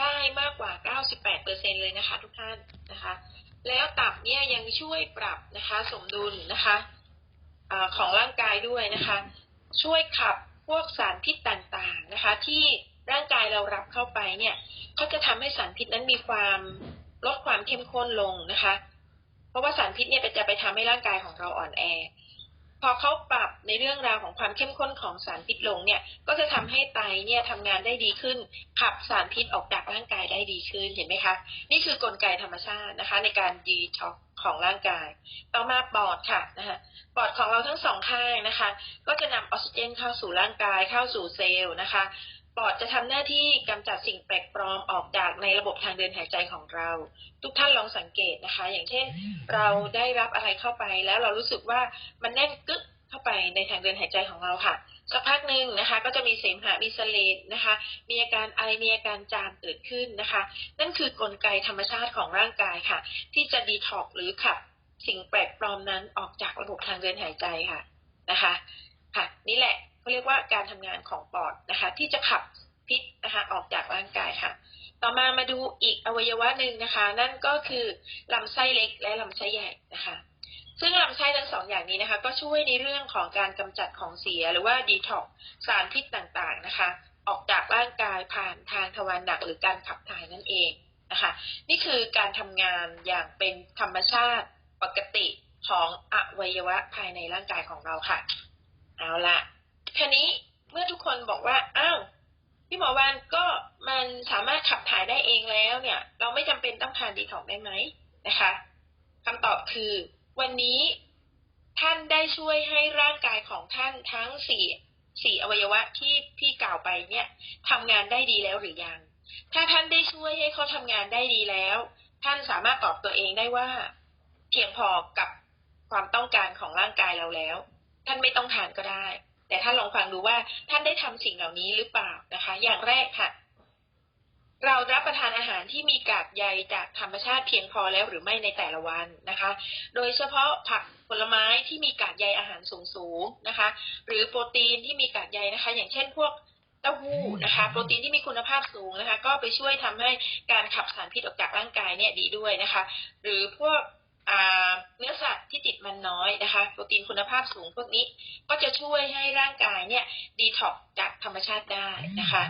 ได้มากกว่า 98%เลยนะคะทุกท่านนะคะ แล้วตับเนี่ยยังช่วยปรับนะคะสมดุลนะคะอาของร่างกายด้วยนะคะ ช่วยขับพวกสารพิษต่างๆนะคะ ที่ร่างกายเรารับเข้าไปเนี่ยเขาจะทำให้สารพิษนั้นมีความลดความเข้มข้นลงนะคะ เพราะว่าสารพิษเนี่ยจะไปทำให้ร่างกายของเราอ่อนแอ พอเขาปรับในเรื่องราวของความเข้มข้นของสารพิษลงเนี่ย ก็จะทำให้ไตเนี่ยทำงานได้ดีขึ้น ขับสารพิษออกจากร่างกายได้ดีขึ้นเห็นไหมคะ นี่คือกลไกธรรมชาตินะคะ ในการดีท็อกของร่างกาย ต่อมาปอดค่ะนะคะปอดของเราทั้งสองข้างนะคะ ก็จะนำออกซิเจนเข้าสู่ร่างกายเข้าสู่เซลล์นะคะ ปอดจะทำหน้าที่กำจัดสิ่งแปลกปลอมออกจากในระบบทางเดินหายใจของเรา ทุกท่านลองสังเกตนะคะ อย่างเช่น เราได้รับอะไรเข้าไปแล้วเรารู้สึกว่ามันแน่นกึกเข้าไปในทางเดินหายใจของเราค่ะสักพักหนึ่งนะคะ ก็จะมีเสมหะมีเสเลดนะคะ มีอาการไอมีอาการจามเกิดขึ้นนะคะ นั่นคือกลไกธรรมชาติของร่างกายค่ะ ที่จะดีท็อกหรือขับสิ่งแปลกปลอมนั้นออกจากระบบทางเดินหายใจค่ะนะคะ ค่ะ นี่แหละ เขาเรียกว่าการทำงานของปอดนะคะ ที่จะขับพิษนะคะออกจากร่างกายค่ะ ต่อมามาดูอีกอวัยวะหนึ่งนะคะ นั่นก็คือลำไส้เล็กและลำไส้ใหญ่นะคะ ซึ่งลำไส้ทั้งสองอย่างนี้นะคะ ก็ช่วยในเรื่องของการกำจัดของเสียหรือว่าดีท็อกสารพิษต่างๆนะคะ ออกจากร่างกายผ่านทางทวารหนักหรือการขับถ่ายนั่นเองนะคะ นี่คือการทำงานอย่างเป็นธรรมชาติปกติของอวัยวะภายในร่างกายของเราค่ะ เอาละ ทีนี้เมื่อทุกคนบอกว่าอ้าวพี่หมอวานก็มันสามารถขับถ่ายได้เองแล้วเนี่ย เราไม่จำเป็นต้องทานดีท็อกได้ไหมนะคะคำตอบคือวันนี้ท่านได้ช่วยให้ร่างกายของท่านทั้งสี่สี่อวัยวะที่พี่กล่าวไปเนี่ยทำงานได้ดีแล้วหรือยัง ถ้าท่านได้ช่วยให้เขาทำงานได้ดีแล้ว ท่านสามารถตอบตัวเองได้ว่า เพียงพอกับความต้องการของร่างกายเราแล้ว ท่านไม่ต้องทานก็ได้ แต่ท่านลองฟังดูว่าท่านได้ทำสิ่งเหล่านี้หรือเปล่านะคะ อย่างแรกค่ะ เรารับประทานอาหารที่มีกากใยจากธรรมชาติเพียงพอแล้วหรือไม่ในแต่ละวันนะคะ โดยเฉพาะผักผลไม้ที่มีกากใยอาหารสูงๆนะคะ หรือโปรตีนที่มีกากใยนะคะ อย่างเช่นพวกเต้าหู้นะคะ โปรตีนที่มีคุณภาพสูงนะคะ ก็ไปช่วยทำให้การขับสารพิษออกจากร่างกายเนี่ยดีด้วยนะคะ หรือพวก เนื้อสัตว์ที่ติดมันน้อยนะคะ โปรตีนคุณภาพสูงพวกนี้ก็จะช่วยให้ร่างกายเนี่ยดีท็อกจากธรรมชาติได้นะคะ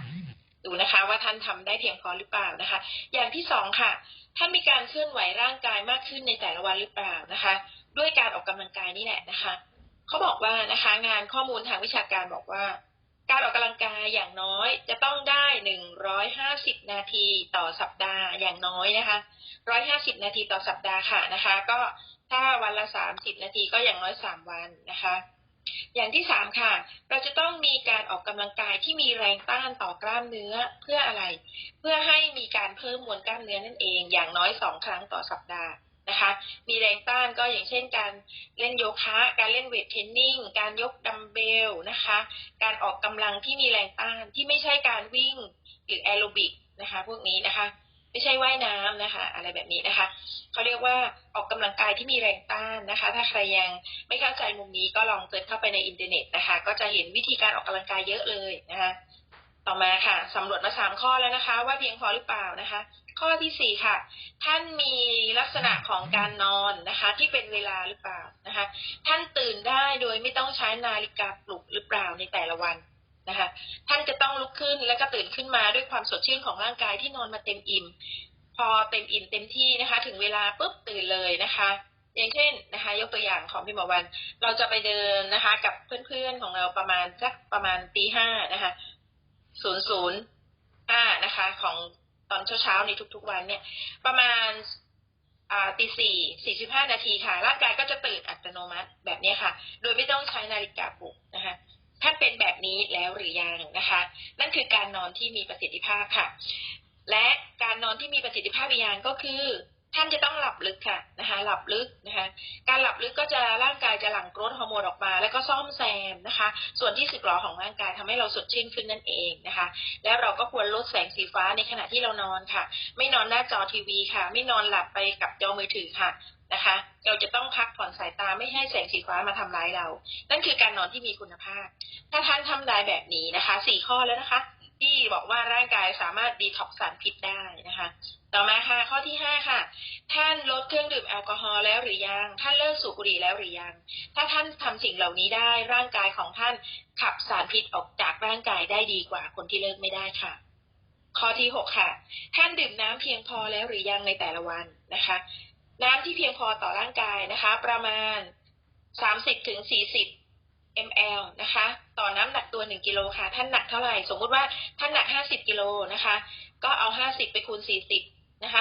ดูนะคะว่าท่านทำได้เพียงพอหรือเปล่านะคะ อย่างที่สองค่ะ ท่านมีการเคลื่อนไหวร่างกายมากขึ้นในแต่ละวันหรือเปล่านะคะ ด้วยการออกกำลังกายนี่แหละนะคะเขาบอกว่านะคะ งานข้อมูลทางวิชาการบอกว่า การออกกำลังกายอย่างน้อยจะต้องได้หนึ่งร้อยห้าสิบนาทีต่อสัปดาห์อย่างน้อยนะคะร้อยห้าสิบนาทีต่อสัปดาห์ค่ะนะคะ ก็ถ้าวันละสามสิบนาทีก็อย่างน้อยสามวันนะคะ อย่างที่สามค่ะ เราจะต้องมีการออกกำลังกายที่มีแรงต้านต่อกล้ามเนื้อเพื่ออะไร เพื่อให้มีการเพิ่มมวลกล้ามเนื้อนั่นเอง อย่างน้อยสองครั้งต่อสัปดาห์ นะคะ มีแรงต้านก็อย่างเช่นการเล่นโยคะ การเล่นเวทเทรนนิ่ง การยกดัมเบลนะคะ การออกกำลังที่มีแรงต้านที่ไม่ใช่การวิ่งหรือแอโรบิกนะคะ พวกนี้นะคะ ไม่ใช่ว่ายน้ำนะคะ อะไรแบบนี้นะคะเขาเรียกว่าออกกำลังกายที่มีแรงต้านนะคะ ถ้าใครยังไม่เข้าใจมุมนี้ก็ลองเสิร์ชเข้าไปในอินเทอร์เน็ตนะคะ ก็จะเห็นวิธีการออกกำลังกายเยอะเลยนะคะ ต่อมาค่ะสำรวจมาสามข้อแล้วนะคะ ว่าเพียงพอหรือเปล่านะคะ ข้อที่สี่ค่ะ ท่านมี ลักษณะของการนอนนะคะ ที่เป็นเวลาหรือเปล่านะคะ ท่านตื่นได้โดยไม่ต้องใช้นาฬิกาปลุกหรือเปล่าในแต่ละวันนะคะ ท่านจะต้องลุกขึ้นแล้วก็ตื่นขึ้นมาด้วยความสดชื่นของร่างกายที่นอนมาเต็มอิ่ม พอเต็มอิ่มเต็มที่นะคะ ถึงเวลาปุ๊บตื่นเลยนะคะอย่างเช่นนะคะ ยกตัวอย่างของพี่หมอวัน เราจะไปเดินนะคะ กับเพื่อนๆของเราประมาณสักประมาณตีห้านะคะศูนย์ศูนย์ห้านะคะ ของตอนเช้าๆในทุกๆวันเนี่ย ประมาณ ตีสี่สี่สิบห้านาทีค่ะ ร่างกายก็จะตื่นอัตโนมัติแบบนี้ค่ะ โดยไม่ต้องใช้นาฬิกาปลุกนะคะท่านเป็นแบบนี้แล้วหรือยังนะคะ นั่นคือการนอนที่มีประสิทธิภาพค่ะ และการนอนที่มีประสิทธิภาพอีกอย่างก็คือ ท่านจะต้องหลับลึกค่ะนะคะหลับลึกนะคะการหลับลึกก็จะร่างกายจะหลั่งกรทฮอร์โมนออกมา แล้วก็ซ่อมแซมนะคะ ส่วนที่สึกหรอของร่างกายทำให้เราสดชื่นขึ้นนั่นเองนะคะ แล้วเราก็ควรลดแสงสีฟ้าในขณะที่เรานอนค่ะ ไม่นอนหน้าจอทีวีค่ะ ไม่นอนหลับไปกับจอมือถือค่ะนะคะ เราจะต้องพักผ่อนสายตาไม่ให้แสงสีฟ้ามาทำร้ายเรา นั่นคือการนอนที่มีคุณภาพ ถ้าท่านทำได้แบบนี้นะคะสี่ข้อแล้วนะคะ ที่บอกว่าร่างกายสามารถดีท็อกซ์สารพิษได้นะคะ ต่อมาค่ะข้อที่ห้าค่ะ ท่านลดเครื่องดื่มแอลกอฮอล์แล้วหรือยัง ท่านเลิกสูบบุหรี่แล้วหรือยัง ถ้าท่านทำสิ่งเหล่านี้ได้ร่างกายของท่านขับสารพิษออกจากร่างกายได้ดีกว่าคนที่เลิกไม่ได้ค่ะ ข้อที่หกค่ะ ท่านดื่มน้ำเพียงพอแล้วหรือยังในแต่ละวันนะคะ น้ำที่เพียงพอต่อร่างกายนะคะ ประมาณ 30ถึง40 ml นะคะ ต่อน้ำหนักตัว 1กิโลค่ะ ท่านหนักเท่าไหร่ สมมุติว่าท่านหนัก 50กิโลนะคะ ก็เอา 50 ไปคูณ 40 นะคะ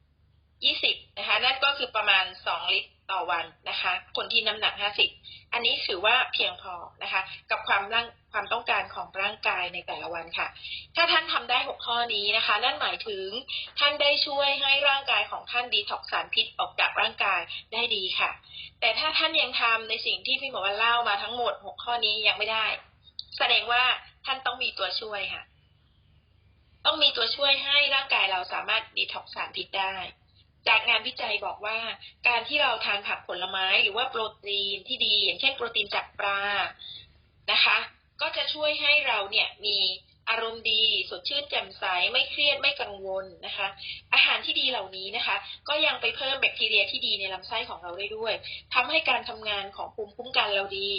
54 20 นะคะ นั่นก็คือประมาณ 2 ลิตร ต่อวันนะคะ คนที่น้ำหนัก 50 อันนี้ถือว่าเพียงพอนะคะ กับความร่างความต้องการของร่างกายในแต่ละวันค่ะ ถ้าท่านทำได้ 6 ข้อนี้นะคะ นั่นหมายถึงท่านได้ช่วยให้ร่างกายของท่านดีท็อกซ์สารพิษออกจากร่างกายได้ดีค่ะ แต่ถ้าท่านยังทำในสิ่งที่พี่หมอวันเล่ามาทั้งหมด 6 ข้อนี้ยังไม่ได้ แสดงว่าท่านต้องมีตัวช่วยค่ะ ต้องมีตัวช่วยให้ร่างกายเราสามารถดีท็อกซ์สารพิษได้ จากงานวิจัยบอกว่า การที่เราทานผักผลไม้หรือว่าโปรตีนที่ดี อย่างเช่นโปรตีนจากปลานะคะ ก็จะช่วยให้เราเนี่ยมีอารมณ์ดีสดชื่นแจ่มใสไม่เครียดไม่กังวลนะคะ อาหารที่ดีเหล่านี้นะคะ ก็ยังไปเพิ่มแบคทีเรียที่ดีในลำไส้ของเราได้ด้วยทำให้การทำงานของภูมิคุ้มกันเราดี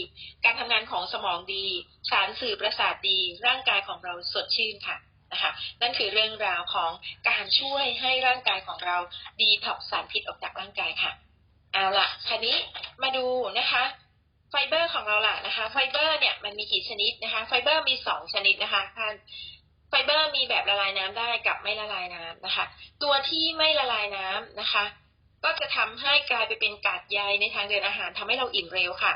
การทำงานของสมองดี สารสื่อประสาทดี ร่างกายของเราสดชื่นค่ะ นะคะนั่นคือเรื่องราวของการช่วยให้ร่างกายของเราดีท็อกสารพิษออกจากร่างกายค่ะเอาล่ะคันนี้มาดูนะคะไฟเบอร์ของเราล่ะนะคะไฟเบอร์เนี่ยมันมีกี่ชนิดนะคะไฟเบอร์มีสองชนิดนะคะท่านไฟเบอร์มีแบบละลายน้ำได้กับไม่ละลายน้ำนะคะ ตัวที่ไม่ละลายน้ำนะคะ ก็จะทำให้กลายไปเป็นกากใยในทางเดินอาหารทำให้เราอิ่มเร็วค่ะ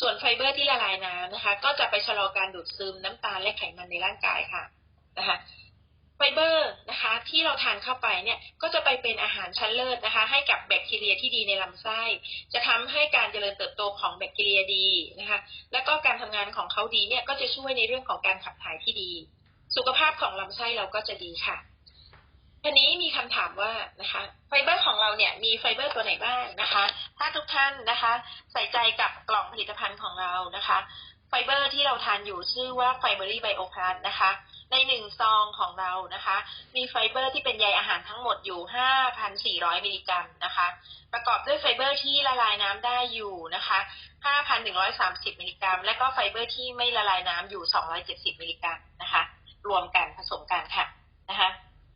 ส่วนไฟเบอร์ที่ละลายน้ำนะคะ ก็จะไปชะลอการดูดซึมน้ำตาลและไขมันในร่างกายค่ะ นะคะไฟเบอร์นะคะที่เราทานเข้าไปเนี่ยก็จะไปเป็นอาหารชั้นเลิศนะคะให้กับแบคทีเรียที่ดีในลำไส้ จะทำให้การเจริญเติบโตของแบคทีเรียดีนะคะแล้วก็การทำงานของเขาดีเนี่ยก็จะช่วยในเรื่องของการขับถ่ายที่ดี สุขภาพของลำไส้เราก็จะดีค่ะทีนี้มีคำถามว่านะคะไฟเบอร์ของเราเนี่ยมีไฟเบอร์ตัวไหนบ้างนะคะ ถ้าทุกท่านนะคะ ใส่ใจกับกล่องผลิตภัณฑ์ของเรานะคะ ไฟเบอร์ที่เราทานอยู่ชื่อว่าไฟเบอรี่ไบโอพลัสนะคะ ในหนึ่งซองของเรานะคะ มีไฟเบอร์ที่เป็นใยอาหารทั้งหมดอยู่ 5,400 มิลลิกรัมนะคะ ประกอบด้วยไฟเบอร์ที่ละลายน้ำได้อยู่นะคะ 5,130 มิลลิกรัม และก็ไฟเบอร์ที่ไม่ละลายน้ำอยู่ 270 มิลลิกรัมนะคะ รวมกันผสมกันค่ะนะคะ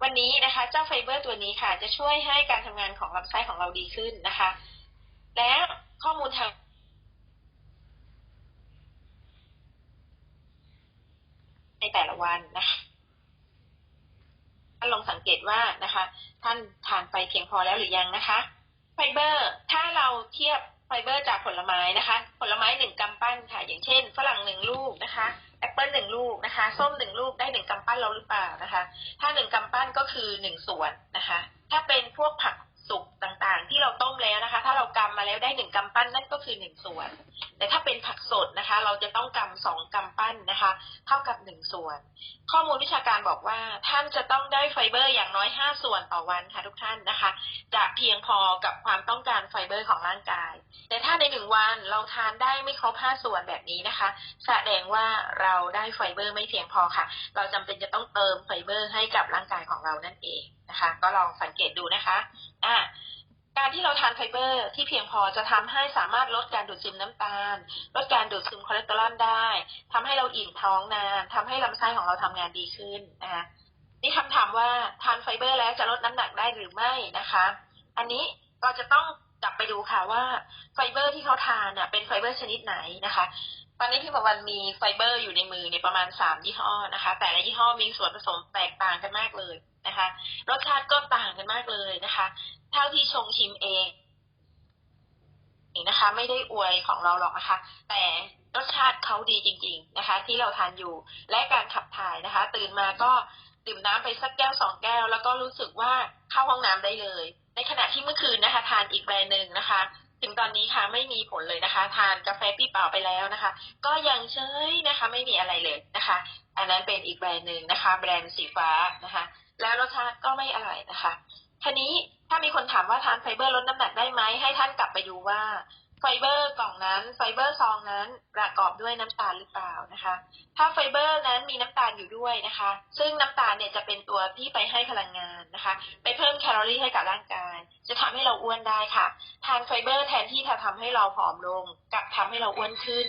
วันนี้นะคะเจ้าไฟเบอร์ตัวนี้ค่ะ จะช่วยให้การทำงานของลำไส้ของเราดีขึ้นนะคะ และข้อมูลทาง ในแต่ละวันนะคะท่านลองสังเกตว่านะคะ ท่านทานไปเพียงพอแล้วหรือยังนะคะ ไฟเบอร์ ถ้าเราเทียบไฟเบอร์จากผลไม้นะคะ ผลไม้หนึ่งกำปั้นค่ะ อย่างเช่น ฝรั่งหนึ่งลูกนะคะแอปเปิลหนึ่งลูกนะคะ ส้มหนึ่งลูกได้หนึ่งกำปั้นเราหรือเปล่านะคะ ถ้าหนึ่งกำปั้นก็คือหนึ่งส่วนนะคะ ถ้าเป็นพวกผักสุกตางๆ ที่เราต้มแล้วนะคะ ถ้าเรากำมาแล้วได้หนึ่งกำปั้นนั่นก็คือหนึ่งส่วน แต่ถ้าเป็นผักสดนะคะ เราจะต้องกำสองกำปั้นนะคะ เท่ากับหนึ่งส่วน ข้อมูลวิชาการบอกว่าท่านจะต้องได้ไฟเบอร์อย่างน้อยห้าส่วนต่อวันค่ะทุกท่านนะคะ จะเพียงพอกับความต้องการไฟเบอร์ของร่างกาย แต่ถ้าในหนึ่งวันเราทานได้ไม่ครบห้าส่วนแบบนี้นะคะ แสดงว่าเราได้ไฟเบอร์ไม่เพียงพอค่ะ เราจำเป็นจะต้องเติมไฟเบอร์ให้กับร่างกายของเรานั่นเองนะคะ ก็ลองสังเกตดูนะคะ อ่า การที่เราทานไฟเบอร์ที่เพียงพอจะทำให้สามารถลดการดูดซึมน้ำตาล ลดการดูดซึมคอเลสเตอรอลได้ทำให้เราอิ่มท้องนานทำให้ลำไส้ของเราทำงานดีขึ้นนะคะนี่คำถามว่าทานไฟเบอร์แล้วจะลดน้ำหนักได้หรือไม่นะคะ อันนี้เราจะต้องกลับไปดูค่ะว่าไฟเบอร์ที่เขาทานน่ะเป็นไฟเบอร์ชนิดไหนนะคะ ตอนนี้พี่บอกวันมีไฟเบอร์อยู่ในมือในยประมาณสามยี่ห้อนะคะ แต่ละยี่ห้อมีส่วนผสมแตกต่างกันมากเลยนะคะ รสชาติก็ต่างกันมากเลยนะคะ เท่าที่ชงชิมเองนะคะ ไม่ได้อวยของเราหรอกนะคะ แต่รสชาติเขาดีจริง ๆนะคะ ที่เราทานอยู่และการขับถ่ายนะคะ ตื่นมาก็ดื่มน้ำไปสักแก้วสองแก้ว แล้วก็รู้สึกว่าเข้าห้องน้ำได้เลย ในขณะที่เมื่อคืนนะคะ ทานอีกแบรนด์หนึ่งนะคะ ถึงตอนนี้ค่ะไม่มีผลเลยนะคะ ทานกาแฟปีเปล่าไปแล้วนะคะ ก็ยังเฉยนะคะ ไม่มีอะไรเลยนะคะ อันนั้นเป็นอีกแบรนด์หนึ่งนะคะ แบรนด์สีฟ้านะคะ แล้วรสชาติก็ไม่อร่อยนะคะทีนี้ถ้ามีคนถามว่าทานไฟเบอร์ลดน้ำหนักได้ไหมให้ท่านกลับไปดูว่า ไฟเบอร์กล่องนั้น ไฟเบอร์ซองนั้นประกอบด้วยน้ำตาลหรือเปล่านะคะ ถ้าไฟเบอร์นั้นมีน้ำตาลอยู่ด้วยนะคะ ซึ่งน้ำตาลเนี่ยจะเป็นตัวที่ไปให้พลังงานนะคะ ไปเพิ่มแคลอรี่ให้กับร่างกาย จะทำให้เราอ้วนได้ค่ะ ทานไฟเบอร์แทนที่จะทำให้เราผอมลง กลับทำให้เราอ้วนขึ้น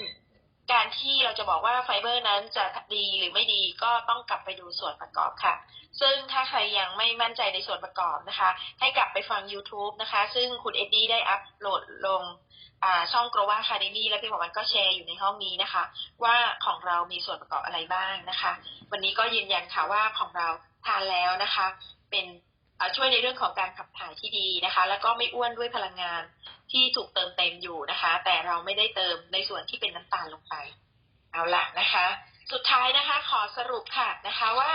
การที่เราจะบอกว่าไฟเบอร์นั้นจะดีหรือไม่ดีก็ต้องกลับไปดูส่วนประกอบค่ะ ซึ่งถ้าใครยังไม่มั่นใจในส่วนประกอบนะคะ ให้กลับไปฟัง YouTube นะคะ ซึ่งคุณเอ็ดดี้ได้อัปโหลดลงช่อง g r o w a Academy และพี่หมอวันก็แชร์อยู่ในห้องนี้นะคะ ว่าของเรามีส่วนประกอบอะไรบ้างนะคะ วันนี้ก็ยืนยันค่ะว่าของเราทานแล้วนะคะ เป็น ช่วยในเรื่องของการขับถ่ายที่ดีนะคะ แล้วก็ไม่อ้วนด้วยพลังงานที่ถูกเติมเต็มอยู่นะคะ แต่เราไม่ได้เติมในส่วนที่เป็นน้ำตาลลงไป เอาละนะคะ สุดท้ายนะคะ ขอสรุปค่ะนะคะว่า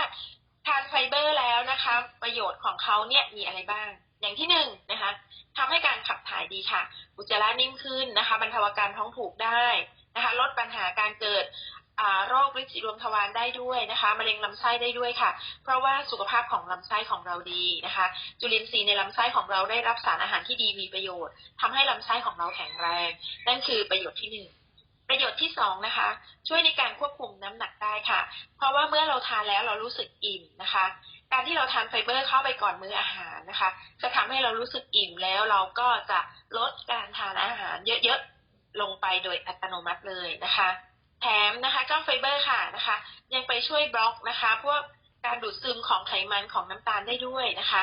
ทานไฟเบอร์แล้วนะคะ ประโยชน์ของเขาเนี่ยมีอะไรบ้าง อย่างที่หนึ่งนะคะทำให้การขับถ่ายดีค่ะ อุจจาระนิ่มขึ้นนะคะ บรรเทาอาการท้องผูกได้นะคะ ลดปัญหาการเกิด โรคฤทธิ์สีดวงทวารได้ด้วยนะคะมะเร็งลำไส้ได้ด้วยค่ะ เพราะว่าสุขภาพของลำไส้ของเราดีนะคะ จุลินทรีย์ในลำไส้ของเราได้รับสารอาหารที่ดีมีประโยชน์ทำให้ลำไส้ของเราแข็งแรง นั่นคือประโยชน์ที่หนึ่งประโยชน์ที่สองนะคะ ช่วยในการควบคุมน้ำหนักได้ค่ะ เพราะว่าเมื่อเราทานแล้วเรารู้สึกอิ่มนะคะ การที่เราทานไฟเบอร์เข้าไปก่อนมื้ออาหารนะคะ จะทำให้เรารู้สึกอิ่มแล้วเราก็จะลดการทานอาหารเยอะๆลงไปโดยอัตโนมัติเลยนะคะ แถมนะคะเจ้าไฟเบอร์ค่ะนะคะ ยังไปช่วยบล็อกนะคะ พวกการดูดซึมของไขมันของน้ำตาลได้ด้วยนะคะ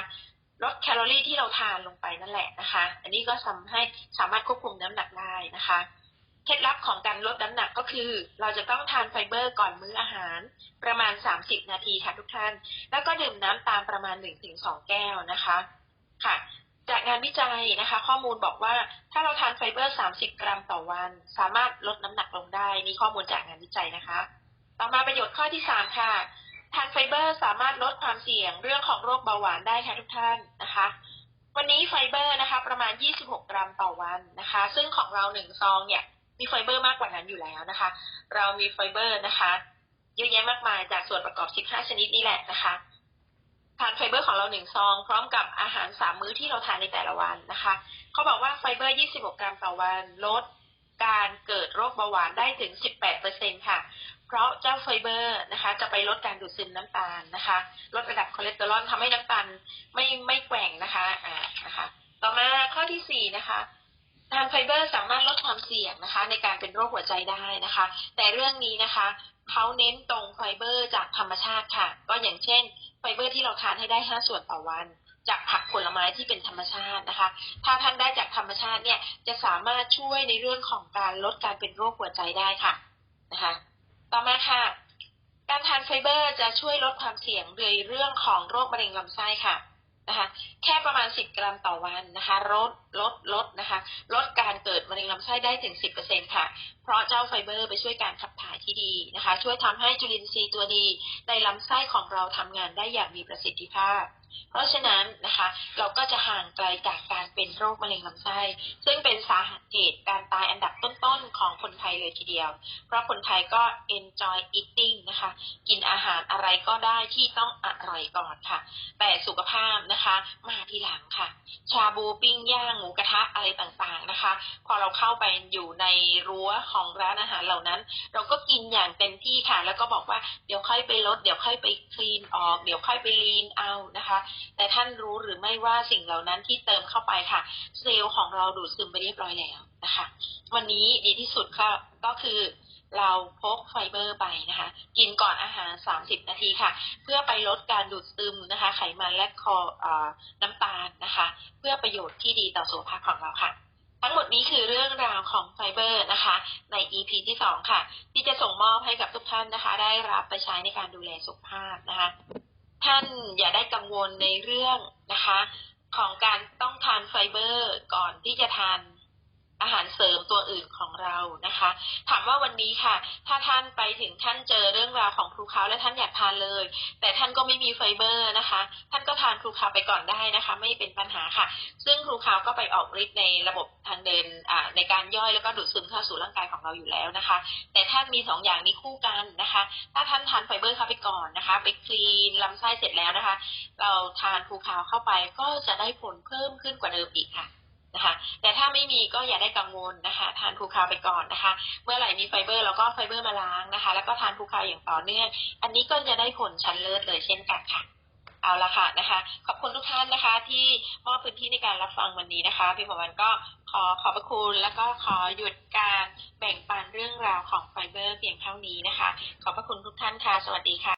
ลดแคลอรี่ที่เราทานลงไปนั่นแหละนะคะ อันนี้ก็ทำให้สามารถควบคุมน้ำหนักได้นะคะ เคล็ดลับของการลดน้ำหนักก็คือ เราจะต้องทานไฟเบอร์ก่อนมื้ออาหาร ประมาณ 30 นาทีค่ะทุกท่าน แล้วก็ดื่มน้ำตามประมาณ 1-2 แก้วนะคะ ค่ะ จากงานวิจัยนะคะ ข้อมูลบอกว่าถ้าเราทานไฟเบอร์ 30 กรัมต่อวัน สามารถลดน้ำหนักลงได้นี่ข้อมูลจากงานวิจัยนะคะ ต่อมาประโยชน์ข้อที่ 3 ค่ะ ทานไฟเบอร์สามารถลดความเสี่ยงเรื่องของโรคเบาหวานได้ค่ะทุกท่านนะคะ วันนี้ไฟเบอร์นะคะ ประมาณ 26 กรัมต่อวันนะคะ ซึ่งของเราหนึ่งซองเนี่ยมีไฟเบอร์มากกว่านั้นอยู่แล้วนะคะ เรามีไฟเบอร์นะคะเยอะแยะมากมายจากส่วนประกอบ 15 ชนิดนี่แหละนะคะ ทานไฟเบอร์ของเราหนึ่งซอง พร้อมกับอาหารสามมื้อที่เราทานในแต่ละวันนะคะเขาบอกว่าไฟเบอร์ 26 กรัมต่อวันลดการเกิดโรคเบาหวานได้ถึง 18%ค่ะ เพราะเจ้าไฟเบอร์นะคะ จะไปลดการดูดซึมน้ำตาลนะคะ ลดระดับคอเลสเตอรอลทำให้น้ำตาลไม่ไม่แกว่งนะคะอ่านะคะต่อมาข้อที่สี่นะคะทานไฟเบอร์สามารถลดความเสี่ยงนะคะ ในการเป็นโรคหัวใจได้นะคะ แต่เรื่องนี้นะคะเขาเน้นตรงไฟเบอร์จากธรรมชาติค่ะ ก็อย่างเช่น ไฟเบอร์ที่เราทานให้ได้ 5 ส่วนต่อวัน จากผักผลไม้ที่เป็นธรรมชาตินะคะ ถ้าท่านได้จากธรรมชาติเนี่ยจะสามารถช่วยในเรื่องของการลดการเป็นโรคหัวใจได้ค่ะนะคะ ต่อมาค่ะ การทานไฟเบอร์จะช่วยลดความเสี่ยงในเรื่องของโรคมะเร็งลำไส้ค่ะ นะคะแค่ประมาณ 10 กรัมต่อวันนะคะลดลดลดนะคะลดการเกิดมะเร็งลำไส้ได้ถึง 10%ค่ะ เพราะเจ้าไฟเบอร์ไปช่วยการขับถ่ายที่ดีนะคะ ช่วยทำให้จุลินทรีย์ตัวดีในลำไส้ของเราทำงานได้อย่างมีประสิทธิภาพ เพราะฉะนั้นนะคะเราก็จะห่างไกลจากการเป็นโรคมะเร็งลำไส้ ซึ่งเป็นสาเหตุการตายอันดับต้นๆของคนไทยเลยทีเดียว เพราะคนไทยก็ enjoy eating นะคะ กินอาหารอะไรก็ได้ที่ต้องอร่อยก่อนค่ะ แต่สุขภาพนะคะมาทีหลังค่ะ ชาบูปิ้งย่างหมูกระทะอะไรต่างๆนะคะ พอเราเข้าไปอยู่ในรั้วของร้านอาหารเหล่านั้น เราก็กินอย่างเต็มที่ค่ะ แล้วก็บอกว่าเดี๋ยวค่อยไปลด เดี๋ยวค่อยไปคลีนออก เดี๋ยวค่อยไปลีนเอานะคะแต่ท่านรู้หรือไม่ว่าสิ่งเหล่านั้นที่เติมเข้าไปค่ะ เซลล์ของเราดูดซึมไปเรียบร้อยแล้วนะคะ วันนี้ดีที่สุดค่ะก็คือเราพกไฟเบอร์ไปนะคะ กินก่อนอาหาร 30 นาทีค่ะ เพื่อไปลดการดูดซึมนะคะ ไขมันและคอเออน้ำตาลนะคะ เพื่อประโยชน์ที่ดีต่อสุขภาพของเราค่ะ ทั้งหมดนี้คือเรื่องราวของไฟเบอร์นะคะ ใน EP ที่ 2 ค่ะ ที่จะส่งมอบให้กับทุกท่านนะคะ ได้รับไปใช้ในการดูแลสุขภาพนะคะ ท่านอย่าได้กังวลในเรื่องนะคะ ของการต้องทานไฟเบอร์ก่อนที่จะทาน อาหารเสริมตัวอื่นของเรานะคะ ถามว่าวันนี้ค่ะ ถ้าท่านไปถึงท่านเจอเรื่องราวของครูเขาและท่านอยากทานเลย แต่ท่านก็ไม่มีไฟเบอร์นะคะ ท่านก็ทานครูคาวไปก่อนได้นะคะ ไม่เป็นปัญหาค่ะ ซึ่งครูคาวก็ไปออกฤทธิ์ในระบบทางเดินอ่าในการย่อยแล้วก็ดูดซึมเข้าสู่ร่างกายของเราอยู่แล้วนะคะ แต่ท่านมีสองอย่างนี้คู่กันนะคะ ถ้าท่านทานไฟเบอร์เข้าไปก่อนนะคะ ไปคลีนลำไส้เสร็จแล้วนะคะ เราทานครูคาวเข้าไปก็จะได้ผลเพิ่มขึ้นกว่าเดิมอีกค่ะ นะคะแต่ถ้าไม่มีก็อย่าได้กังวลนะคะ ทานภูคาวไปก่อนนะคะ เมื่อไหร่มีไฟเบอร์เราก็ไฟเบอร์มาล้างนะคะ แล้วก็ทานภูคาวอย่างต่อเนื่อง อันนี้ก็จะได้ผลชั้นเลิศเลยเช่นกันค่ะ เอาละค่ะนะคะ ขอบคุณทุกท่านนะคะ ที่มอบพื้นที่ในการรับฟังวันนี้นะคะพี่หมอวันก็ขอขอบพระคุณแล้วก็ขอหยุดการแบ่งปันเรื่องราวของไฟเบอร์เพียงเท่านี้นะคะ ขอบพระคุณทุกท่านค่ะ สวัสดีค่ะ